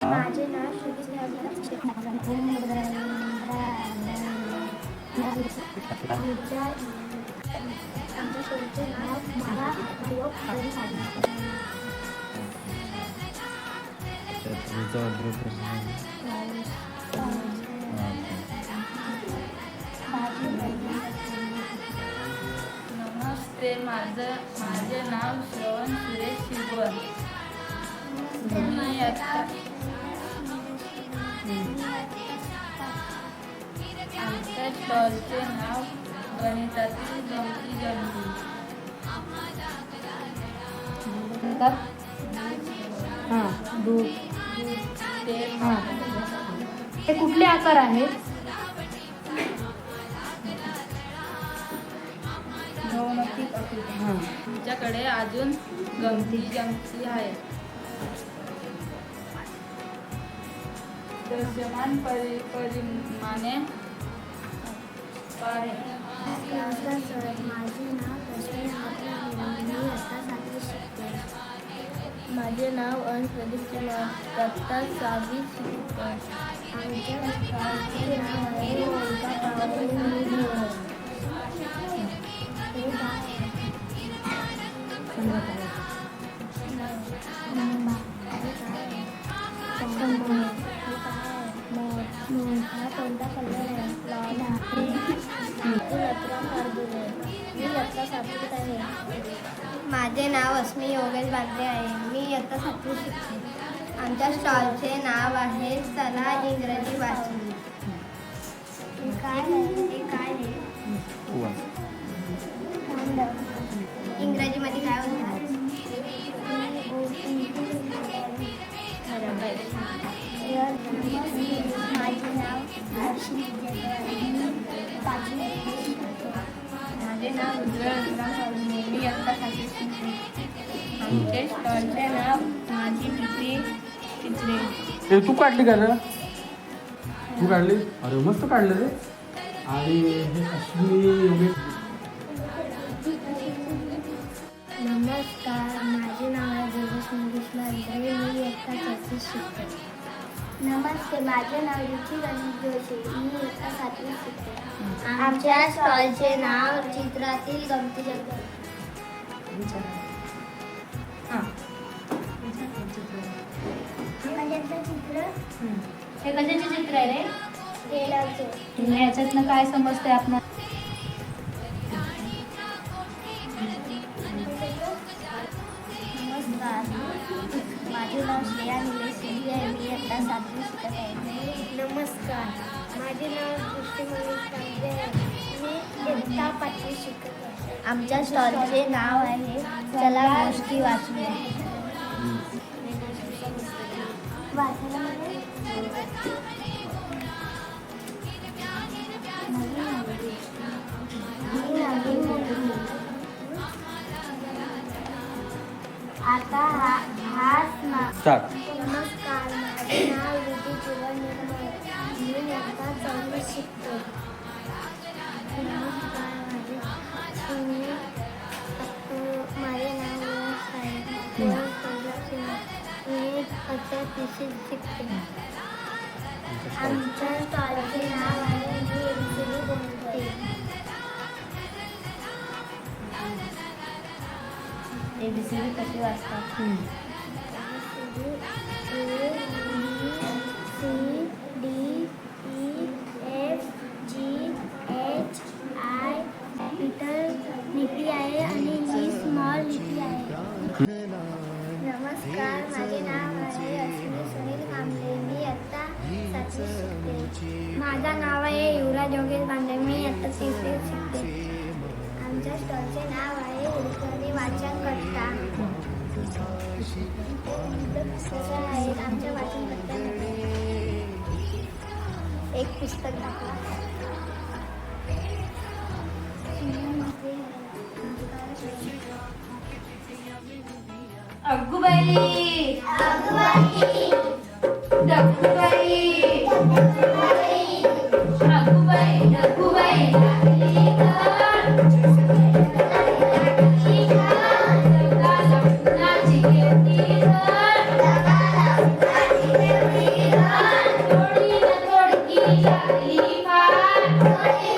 माझे नाव श्रुती आमच्या आमच्या शेवटचे नाव मला योग हरी साधना अच्छा तुमचा ग्रुप नमस्ते माझं माझे नाव श्रवण सुरेश शिरवण मी आता आमच्या स्टॉलचे नाव गणितातील गमती हां. दूध ते हां. हे कुठले आकार आहेत? आमच्याकडे अजून गमती जमती आहे. दृश्यमान परि परिमाणे पारे नमस्कार सर माझे नाव मी आता सातवी शिकते. माझे नाव अंश प्रदीप दत्ता सहावी शिकतो. आमच्या गावचे नाव आहे पावले माझे नाव अस्मी योगेश बांधे आहे. मी इयत्ता सातवी शिकते. आमच्या स्टॉलचे नाव आहे चला इंग्रजी वाचली काय? हे काय इंग्रजीमध्ये काय होणार माझे नाव हर्षी माझे नाव उज्ज्वल. मी आता सातवी शिकते आमचे स्टॉलचे नाव माझी प्रीती चित्रे ए तू काढली का तू काढली? अरे मस्त काढलं रे. आणि हे अश्विनी योगेश. नमस्कार माझे नाव आहे देवेश मंगेश मांजरे मी इयत्ता चौथीत शिकते नमस्ते माझे नाव रुची गणेश जोशी. मी इयत्ता सातवीत शिकते आमच्या स्टॉलचे नाव चित्रातील गमती हां. चित्र? हे कशाचे चित्र आहे रे? तुला याच्यातनं काय समजते आपण नमस्कार माझे नाव श्रेया निलेश आहे. मी आता सातवी शिकत आहे. नमस्कार. माझे नाव दृष्टी महेश कांबळे आहे. मी इयत्ता पाचवी शिकत आहे. आमच्या स्टॉलचे नाव आहे चला गोष्टी वाचूया. आता हा हाच नमस्कार माझे नाव विधी जीवन निर्मळ मी आता चौथी शिकते. नमस्कार. माझे तुम्ही अ, माझे नाव यश आहे यश प्रजासिंह. मी आता तिसरीत शिकते आमच्या स्टॉलचे नाव आहे मी एमसीबी बोलते एबीसीडी कशी वाचतात माझं नाव आहे युवराज योगेश बांधे मी आत्ता तिसरी शिकते. आमच्या स्टॉलचे नाव आहे उडकरी वाचन पुस्तकं आहेत आमच्या वाचन कट्ट्यामध्ये एक पुस्तक दाखवा अग्गूबाई. डग्गूबाई अग्गूबाई. 可以